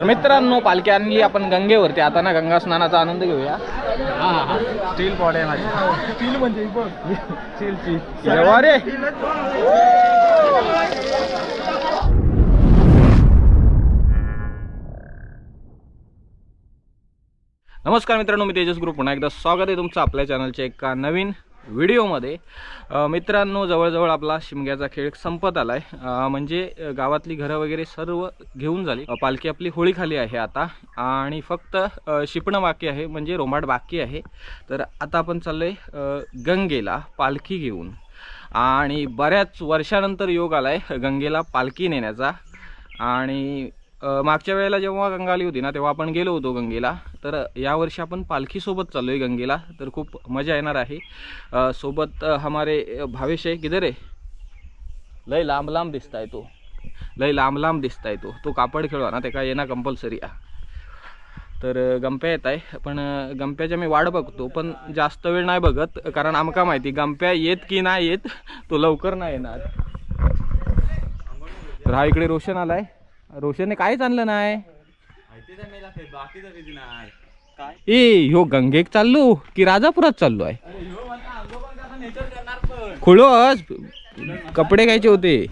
मित्रांनो पालखी आणली आपण गंगेवरती. आता ना गंगा स्नानाचा आनंद घेऊया. स्टील बॉडी आहे माझी. स्टील म्हणजे देवा रे. नमस्कार मित्रांनो मी तेजस ग्रुप. पुन्हा एकदा स्वागत आहे तुमचं आपल्या चॅनलच्या एका नवीन व्हिडिओमध्ये मित्रांनो जवळजवळ आपला शिमग्याचा खेळ संपत आला आहे म्हणजे गावातली घरं वगैरे सर्व घेऊन झाली. पालखी आपली होळीखाली आहे आता. आणि फक्त शिपणं बाकी आहे म्हणजे रोमाट बाकी आहे. तर आता आपण चाललो आहे गंगेला पालखी घेऊन. आणि बऱ्याच वर्षानंतर योग आला आहे गंगेला पालखी नेण्याचा. आणि मागच्या वेळेला जेव्हा गंगा आली होती ना तेव्हा आपण गेलो होतो गंगेला. तर यावर्षी आपण पालखीसोबत चाललो आहे गंगेला. तर खूप मजा येणार आहे. सोबत हमारे भावेश आहे. किधर आहे? लय लांब लांब दिसताय तो. लय लांब लांब दिसताय तो. तो कापड खेळवा ना ते काय येणार कंपल्सरी आ तर गंप्या येत आहे पण गंप्याच्या मी वाट बघतो पण जास्त वेळ नाही बघत कारण आमका माहिती गंप्या येत की नाही येत तो लवकर नाही येणार. तर हा इकडे रोशन आला आहे रोशनने काहीच आणलं नाही? ए ह्यो गंगेक चाललो की राजापुरात चाललो आहे? खुळोस कपडे घ्यायचे होते.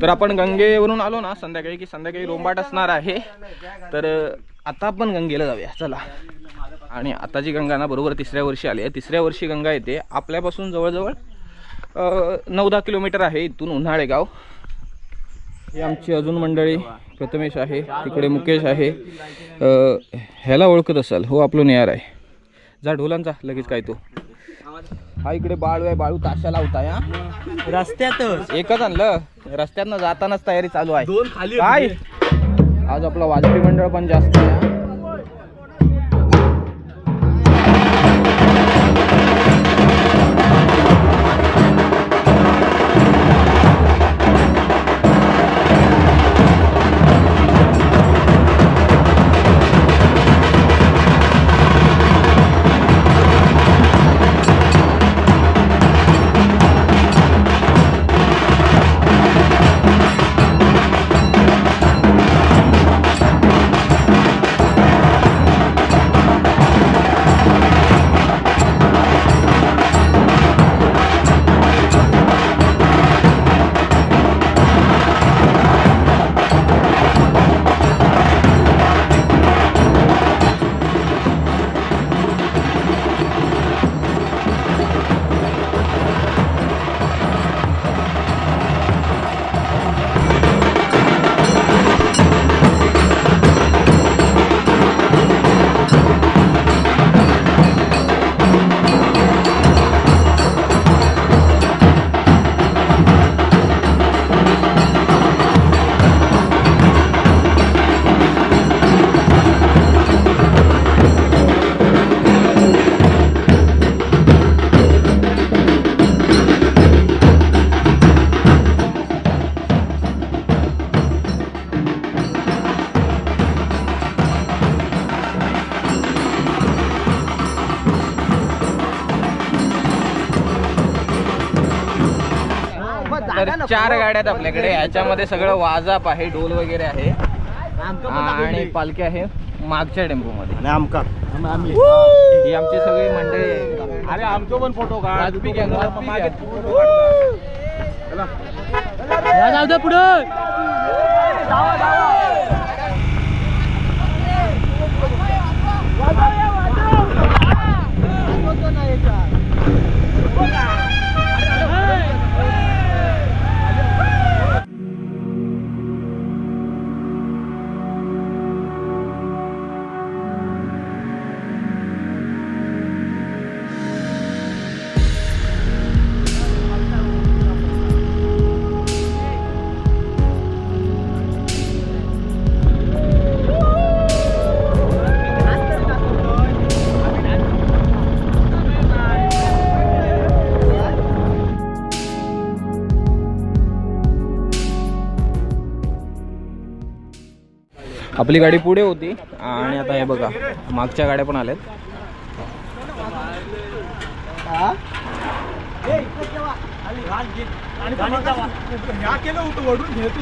तर आपण गंगेवरून आलो ना संध्याकाळी की संध्याकाळी रोंबाट असणार आहे. तर आता आपण गंगेला जाऊया चला. आणि आताची गंगा ना बरोबर तिसऱ्या वर्षी आली आहे. तिसऱ्या वर्षी गंगा येते. आपल्यापासून जवळजवळ नऊ दहा किलोमीटर आहे इथून उन्हाळे गाव ही आमची अजून मंडळी प्रथमेश आहे तिकडे मुकेश आहे. ह्याला ओळखत असाल हो आपलं नेहार आहे. जा ढोलांचा लगेच काय तो. हा इकडे बाळू आहे बाळू ताशा लावताय हा. रस्त्यातच. एकच आणलं. रस्त्यातनं जातानाच तयारी चालू आहे. काय? आज आपलं वाजपेयी मंडळ पण जास्त आहे चार गाड्या आहेत आपल्याकडे. याच्यामध्ये सगळं वाजाप आहे डोल वगैरे आहे. आणि पालखी आहे मागच्या टेम्पो मध्ये आणि आमका. ही आमची सगळी मंडळी. अरे आमचो पण फोटो काढ. वाजवी आपली गाडी पुढे होती आणि आता हे बघा मागच्या गाड्या पण आल्यात. आणि केलं होतं वडून घेत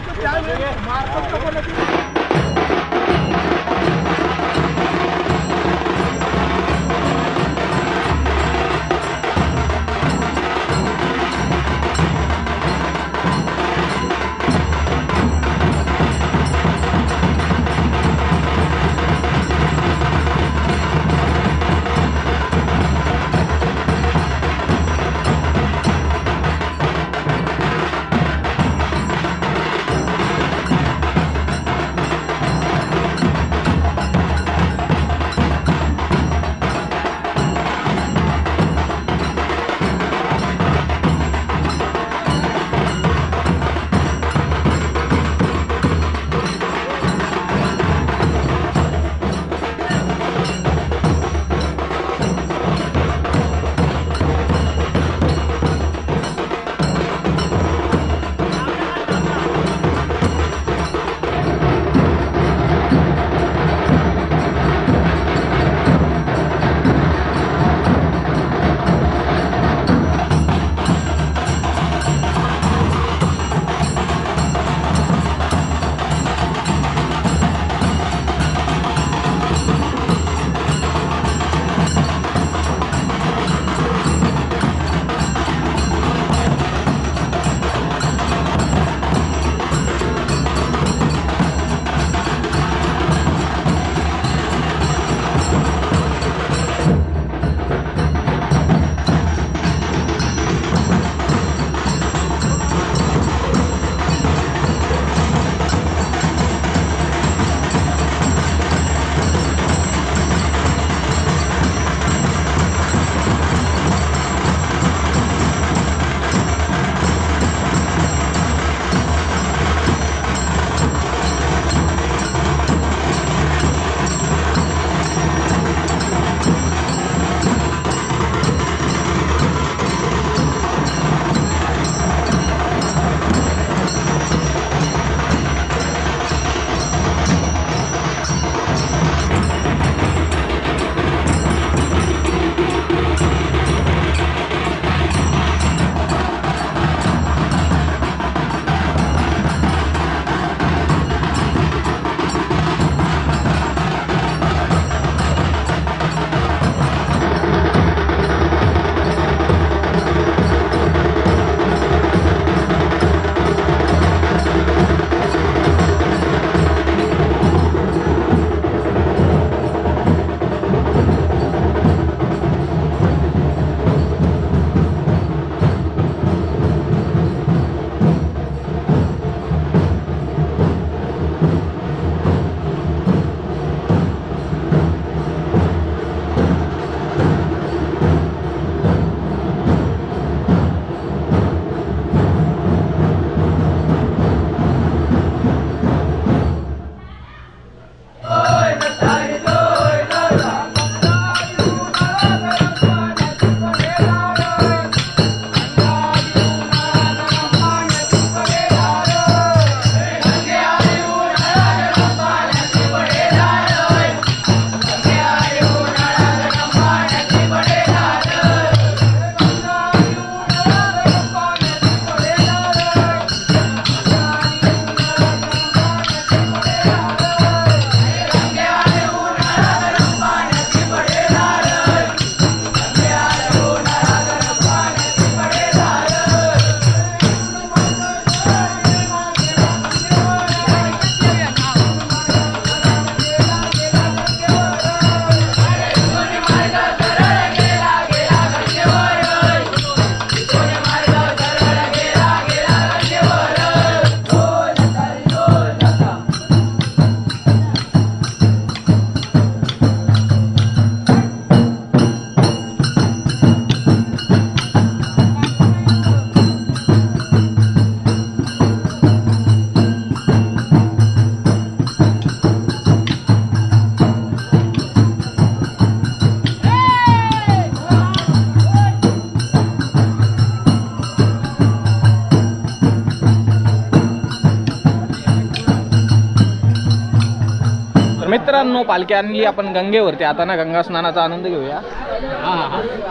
पालखी आणली आपण गंगेवरती. आता ना गंगा स्नानाचा आनंद घेऊया.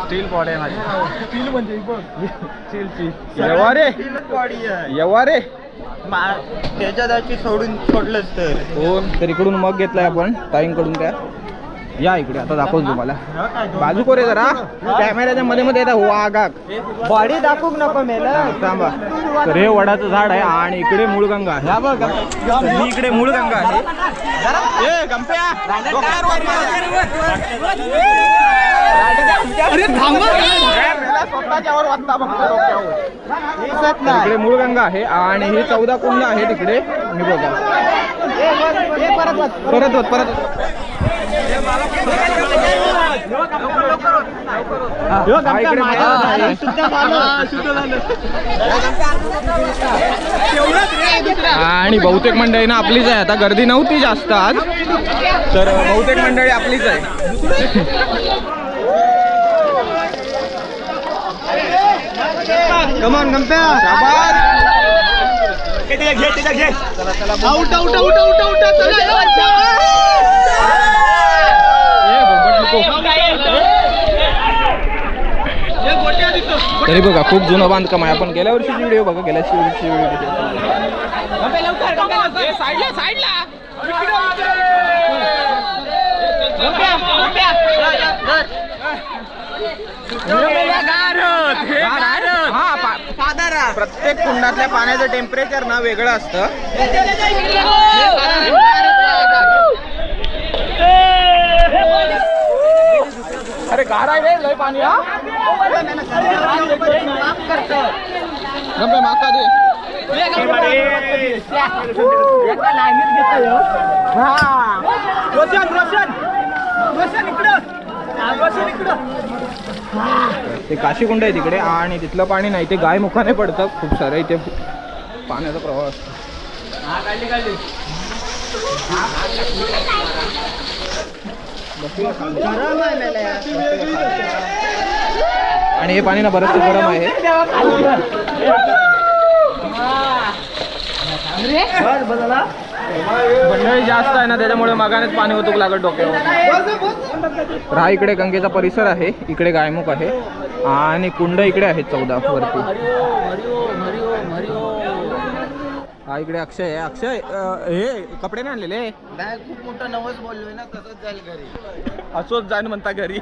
स्टील बॉडी आहे माझी. स्टील म्हणजे स्टीलची येवा रे. येवा रे. त्याच्या सोडून सोडलंच तर. दोन तर इकडून मग घेतलाय आपण. ताईंकडून त्या या इकडे आता दाखवतो तुम्हाला. बाजू कोरे जरा. कॅमेऱ्याच्या मध्ये मध्ये येतात वागाक बॉडी दाखवू नको मेला. थांबा. तर हे वडाचं झाड आहे आणि इकडे मूळगंगा. आहे तर ही इकडे मूळगंगा आहे. इकडे मूळगंगा आहे आणि ही चौदा कुंड आहे तिकडे मी बघा. परत वत परत वत. हा, इकडे महाराज आहे. आणि बहुतेक मंडळी ना आपलीच आहे. आता गर्दी नव्हती जास्त आज. तर बहुतेक मंडळी आपलीच आहे. कमान गमत्या तरी बघा खूप जुनं बांधकाम आहे. आपण गेल्या वर्षीची व्हिडिओ बघा गेल्या वर्षीची व्हिडिओ हा प्रत्येक कुंडातल्या पाण्याचं टेम्परेचर ना वेगळं असतं. अरे गार आहे रे लय पाणी हा. गंपे माका दे ते काशीकुंड आहे तिकडे आणि तिथलं पाणी नाही ते गाय मुखाने पडतं. खूप सारं इथे पाण्याचा प्रवाह असतो. आणि हे पाणी ना बरंच गरम आहे. मंडळी जास्त आहे ना त्याच्यामुळे मागानेच पाणी होतो लागत डोक्यावर. हा इकडे गंगेचा परिसर आहे इकडे गायमुख आहे. आणि कुंड इकडे आहेत चौदा वरती. हा इकडे अक्षय आहे. अक्षय अं, हे कपडे नाही आणलेले नाही खूप मोठा नवस बोललोय ना तसंच जाईल घरी. असोच जाण म्हणता घरी.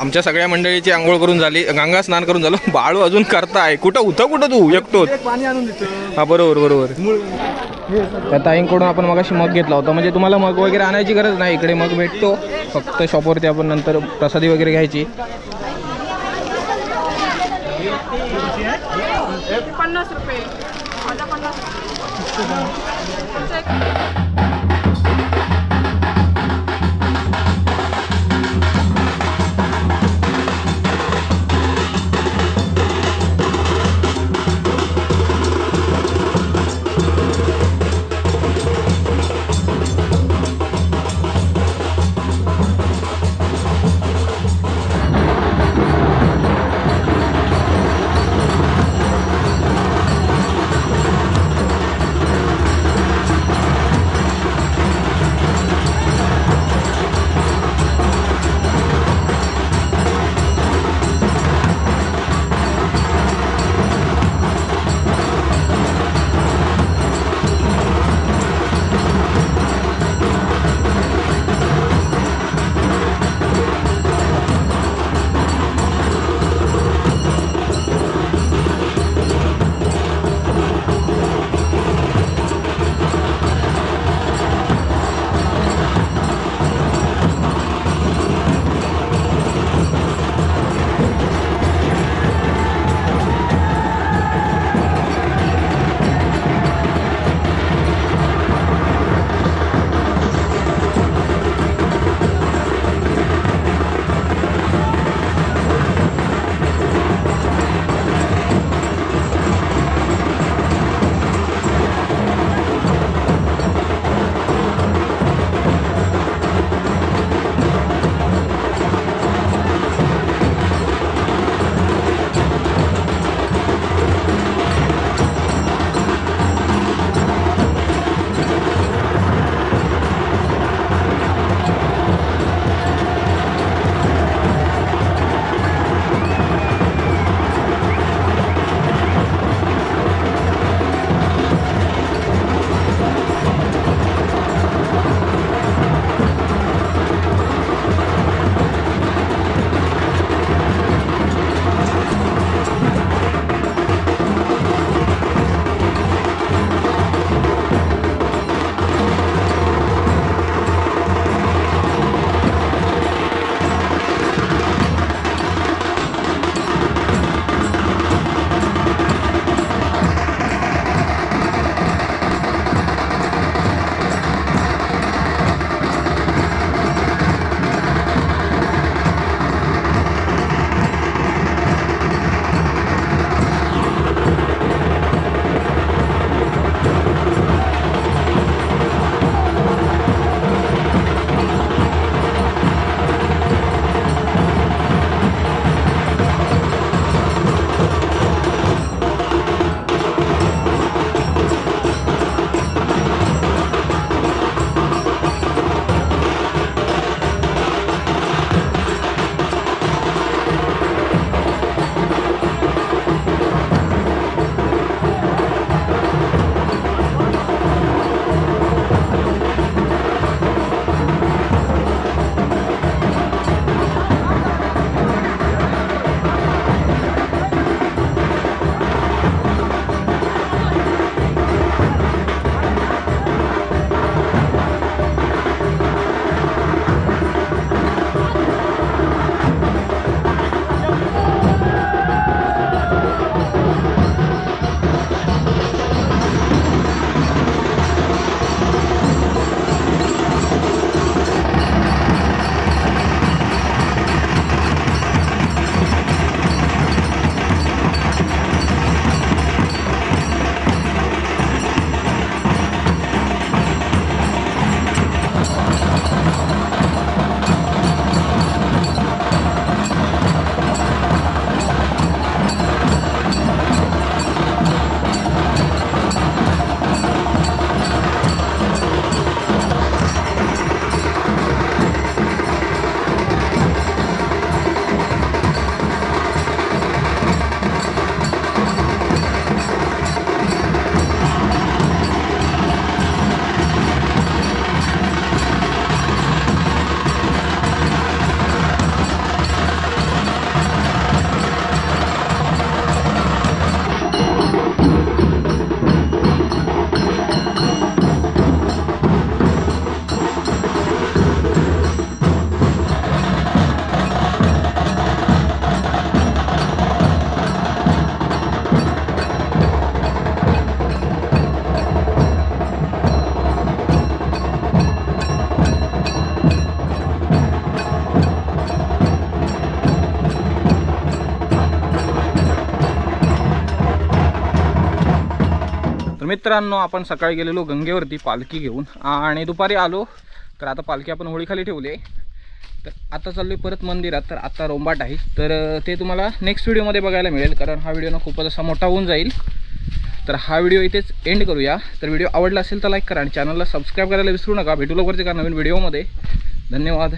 आमच्या सगळ्या मंडळीची आंघोळ करून झाली गंगा स्नान करून झालं. बाळू अजून करताय. कुठं उथं कुठं तू? एकटोच पाणी आणून देतो. हा बरोबर बरोबर. त्या ताईंकडून आपण मगाशी मग घेतला होता. म्हणजे तुम्हाला मग वगैरे आणायची गरज नाही. इकडे मग भेटतो. फक्त शॉपवरती आपण नंतर प्रसादी वगैरे घ्यायची. पन्नास रुपये. माझा पन्नास तर मित्रांनो आपण सकाळी गेलेलो गंगेवरती पालखी घेऊन. आणि दुपारी आलो तर आता पालखी आपण होळीखाली ठेवली आहे. तर आता चाललो आहे परत मंदिरात तर आता रोंबाट आहे. तर ते तुम्हाला नेक्स्ट व्हिडिओमध्ये बघायला मिळेल कारण हा व्हिडिओ ना खूपच असा मोठा होऊन जाईल. तर हा व्हिडिओ इथेच एंड करूया. तर व्हिडिओ आवडला असेल तर लाईक करा आणि चॅनलला सबस्क्राईब करायला विसरू नका. भेटू लवकरच एका नवीन व्हिडिओमध्ये धन्यवाद.